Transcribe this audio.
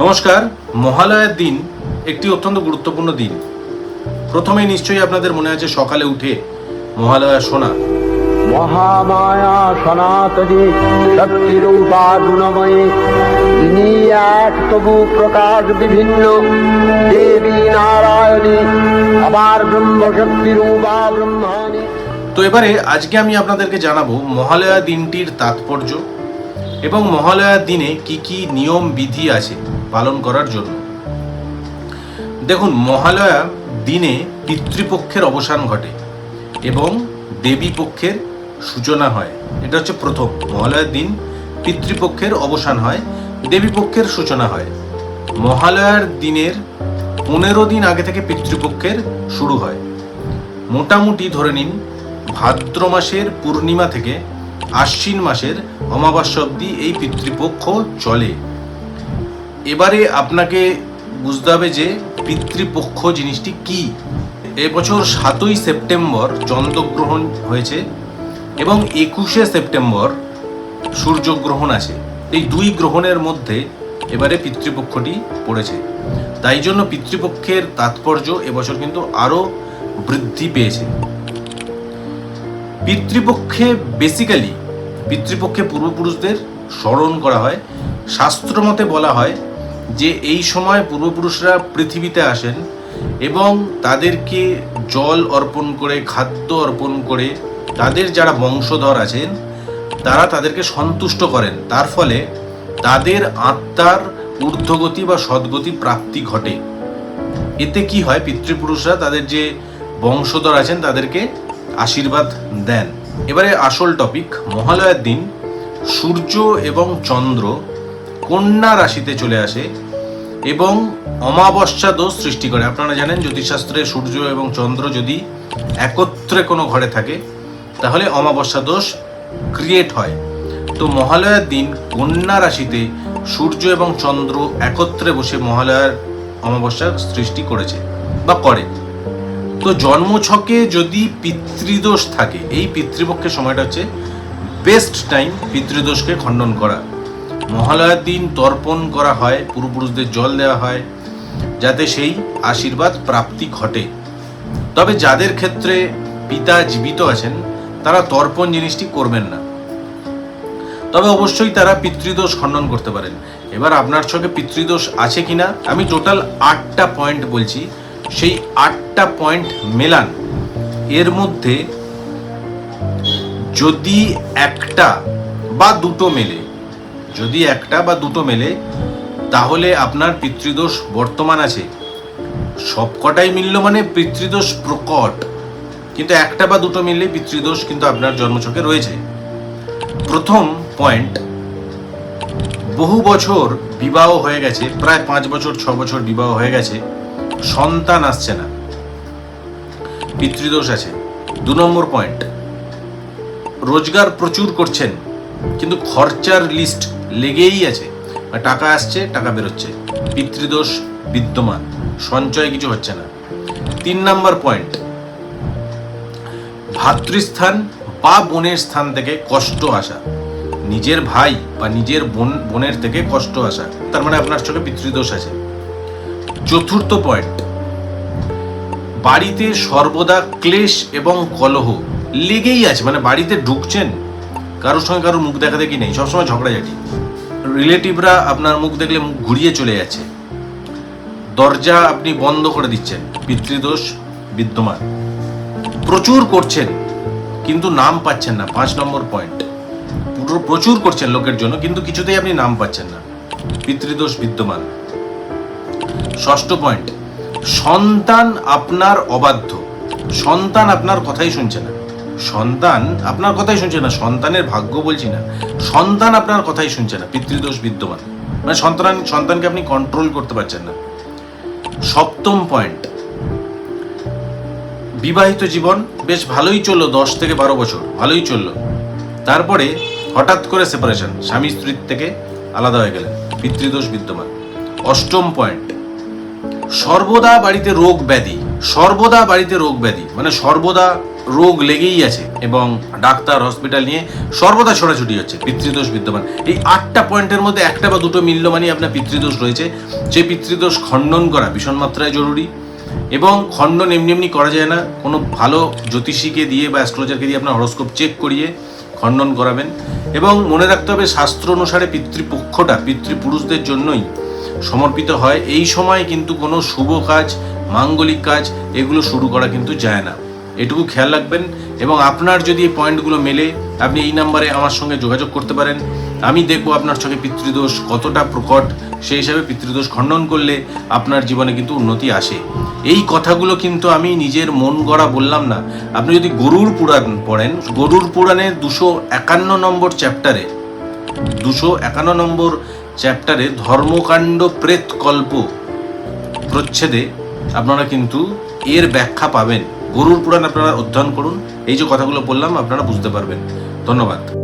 নমস্কার মহালয়ার দিন একটি অত্যন্ত গুরুত্বপূর্ণ দিন। প্রথমেই নিশ্চয়ই আপনাদের মনে আছে সকালে উঠে মহালয়া শোনা। মহামায়া সনাতনী শক্তিরূপা গুণময়ী ইনি এক তবু প্রকাশ বিভিন্ন। দেবী নারায়ণী আবার ব্রহ্মশক্তি রূপা ব্রহ্মাণী। তো এবারে আজকে আমি আপনাদেরকে জানাব মহালয়া দিনটির তাৎপর্য। এবং মহালয়ার দিনে কি কি নিয়ম, বিধি আছে পালন করার জন্য? দেখুন, মহালয়া দিনে পিতৃপক্ষের অবসান ঘটে এবং দেবী পক্ষের সূচনা হয়। এটা হচ্ছে প্রথম। মহালয়ার দিন পিতৃপক্ষের অবসান হয়, দেবী পক্ষের সূচনা হয়। মহালয়ার দিনের পনেরো দিন আগে থেকে পিতৃপক্ষের শুরু হয়। মোটামুটি ধরে নিন, ভাদ্র মাসের পূর্ণিমা থেকে আশ্বিন মাসের অমাবস্যা অবধি এই পিতৃপক্ষ চলে। এবারে আপনাকে বুঝতে হবে যে পিতৃপক্ষ জিনিসটি কি। এবছর সাতই সেপ্টেম্বর চন্দ্রগ্রহণ হয়েছে এবং একুশে সেপ্টেম্বর সূর্যগ্রহণ আছে। এই দুই গ্রহণের মধ্যে এবারে পিতৃপক্ষটি পড়েছে। তাই জন্য পিতৃপক্ষের তাৎপর্য এবছর কিন্তু আরও বৃদ্ধি পেয়েছে। পিতৃপক্ষে বেসিক্যালি পিতৃপক্ষে পূর্বপুরুষদের স্মরণ করা হয়। শাস্ত্রমতে বলা হয় যে, এই সময় পূর্বপুরুষরা পৃথিবীতে আসেন এবং তাদেরকে জল অর্পণ করে, খাদ্য অর্পণ করে তাদের যারা বংশধর আছেন, তারা তাদেরকে সন্তুষ্ট করেন। তার ফলে তাদের আত্মার ঊর্ধ্বগতি বা সদ্গতি প্রাপ্তি ঘটে। এতে কি হয়? পিতৃপুরুষরা তাদের যে বংশধর আছেন, তাদেরকে আশীর্বাদ দেন। এবারে আসল টপিক মহালয়ার দিন, সূর্য এবং চন্দ্র কন্যা রাশিতে চলে আসে এবং অমাবস্যা দোষ সৃষ্টি করে। আপনারা জানেন, জ্যোতিষশাস্ত্রে সূর্য এবং চন্দ্র যদি একত্রে কোনো ঘরে থাকে, তাহলে অমাবস্যা দোষ ক্রিয়েট হয়। তো মহালয়ার দিন, কন্যা রাশিতে সূর্য এবং চন্দ্র একত্রে বসে মহালয়ার অমাবস্যার সৃষ্টি করেছে বা করে। তো জন্মছকে যদি পিতৃদোষ থাকে, এই পিতৃপক্ষের সময়টা হচ্ছে বেস্ট টাইম পিতৃদোষকে খণ্ডন করা। মহালয়ার দিন তর্পণ করা হয়, পূর্বপুরুষদের জল দেওয়া হয়, যাতে সেই আশীর্বাদ প্রাপ্তি ঘটে। তবে যাদের ক্ষেত্রে পিতা জীবিত আছেন, তারা তর্পণ জিনিসটি করবেন না। তবে অবশ্যই তারা পিতৃদোষ খণ্ডন করতে পারেন। এবার আপনার চোখে পিতৃদোষ আছে কিনা, আমি টোটাল আটটা পয়েন্ট বলছি। সেই আটটা পয়েন্ট মেলান। এর মধ্যে যদি একটা বা দুটো মেলে, যদি একটা বা দুটো মেলে, তাহলে আপনার পিতৃদোষ বর্তমান আছে। সবকটাই মিলল মানে পিতৃদোষ প্রকট। কিন্তু একটা বা দুটো মিললে পিতৃদোষ কিন্তু আপনার জন্মছকে রয়েছে। প্রথম পয়েন্ট বহু বছর বিবাহ হয়ে গেছে, প্রায় পাঁচ বছর, ছ বছর বিবাহ হয়ে গেছে। সন্তান আসছে না। পিতৃদোষ আছে। দু নম্বর পয়েন্ট রোজগার প্রচুর করছেন, কিন্তু খরচার লিস্ট লেগেই আছে। টাকা আসছে, টাকা বেরোচ্ছে। পিতৃদোষ বিদ্যমান, সঞ্চয় কিছু হচ্ছে না। তিন নাম্বার পয়েন্ট ভাতৃস্থান বা বোনের স্থান থেকে কষ্ট আসা। নিজের ভাই বা নিজের বোন, বোনের থেকে কষ্ট আসা। তার মানে আপনার চোখে পিতৃদোষ আছে। চতুর্থ পয়েন্ট বাড়িতে সর্বদা ক্লেশ এবং কলহ লেগেই আছে মানে বাড়িতে ঢুকছেন, কারোর সঙ্গে কারোর মুখ দেখা দেখি নেই, সবসময় ঝগড়াঝাটি। রিলেটিভরা আপনার মুখ দেখলে মুখ ঘুরিয়ে চলে যাচ্ছে। দরজা আপনি বন্ধ করে দিচ্ছেন, পিতৃদোষ, বিদ্যমান। প্রচুর করছেন, কিন্তু নাম পাচ্ছেন না, পাঁচ নম্বর পয়েন্ট প্রচুর করছেন লোকের জন্য, কিন্তু কিছুতেই আপনি নাম পাচ্ছেন না। পিতৃদোষ, বিদ্যমান। ষষ্ঠ পয়েন্ট সন্তান আপনার অবাধ্য। সন্তান আপনার কথাই শুনছে না। সন্তান আপনার কথাই শুনছে না, সন্তানের ভাগ্য বলছি না। সন্তান আপনার কথাই শুনছে না, পিতৃদোষ বিদ্যমান। মানে সন্তান, সন্তানকে আপনি কন্ট্রোল করতে পারছেন না। সপ্তম পয়েন্ট বিবাহিত জীবন বেশ ভালোই চলল দশ থেকে বারো বছর, ভালোই চলল। তারপরে হঠাৎ করে সেপারেশন স্বামী স্ত্রীর থেকে আলাদা হয়ে গেলেন, পিতৃদোষ বিদ্যমান। অষ্টম পয়েন্ট সর্বদা বাড়িতে রোগ ব্যাধি, সর্বদা বাড়িতে রোগ ব্যাধি মানে সর্বদা রোগ লেগেই আছে এবং ডাক্তার, হসপিটাল নিয়ে সর্বদা ছোটাছুটি হচ্ছে, পিতৃদোষ বিদ্যমান। এই আটটা পয়েন্টের মধ্যে একটা বা দুটো মিলল মানে আপনার পিতৃদোষ রয়েছে। যে পিতৃদোষ খণ্ডন করা ভীষণ মাত্রায় জরুরি এবং খণ্ডন এমনি এমনি করা যায় না। কোনো ভালো জ্যোতিষীকে দিয়ে বা অ্যাস্ট্রোলজারকে দিয়ে আপনার হরস্কোপ চেক করিয়ে খণ্ডন করাবেন এবং মনে রাখতে হবে শাস্ত্র অনুসারে পিতৃপক্ষটা পিতৃপুরুষদের জন্যই সমর্পিত হয়, এই সময় কিন্তু কোনো শুভ কাজ, মাঙ্গলিক কাজ এগুলো শুরু করা কিন্তু যায় না। এটুকু খেয়াল রাখবেন এবং আপনার যদি এই পয়েন্টগুলো মেলে, আপনি এই নাম্বারে আমার সঙ্গে যোগাযোগ করতে পারেন। আমি দেখব আপনার সঙ্গে পিতৃদোষ কতটা প্রকট, সেই হিসাবে পিতৃদোষ খণ্ডন করলে আপনার জীবনে কিন্তু উন্নতি আসে। এই কথাগুলো কিন্তু আমি নিজের মন গড়া বললাম না। আপনি যদি গরুর পুরাণ পড়েন, গরুর পুরাণের দুশো একান্ন নম্বর চ্যাপ্টারে দুশো একান্ন নম্বর চ্যাপ্টারে ধর্মকাণ্ড প্রেতকল্প প্রচ্ছেদে আপনারা কিন্তু এর ব্যাখ্যা পাবেন। গরুর পুরাণ আপনারা অধ্যয়ন করুন। এই যে কথাগুলো বললাম, আপনারা বুঝতে পারবেন। ধন্যবাদ।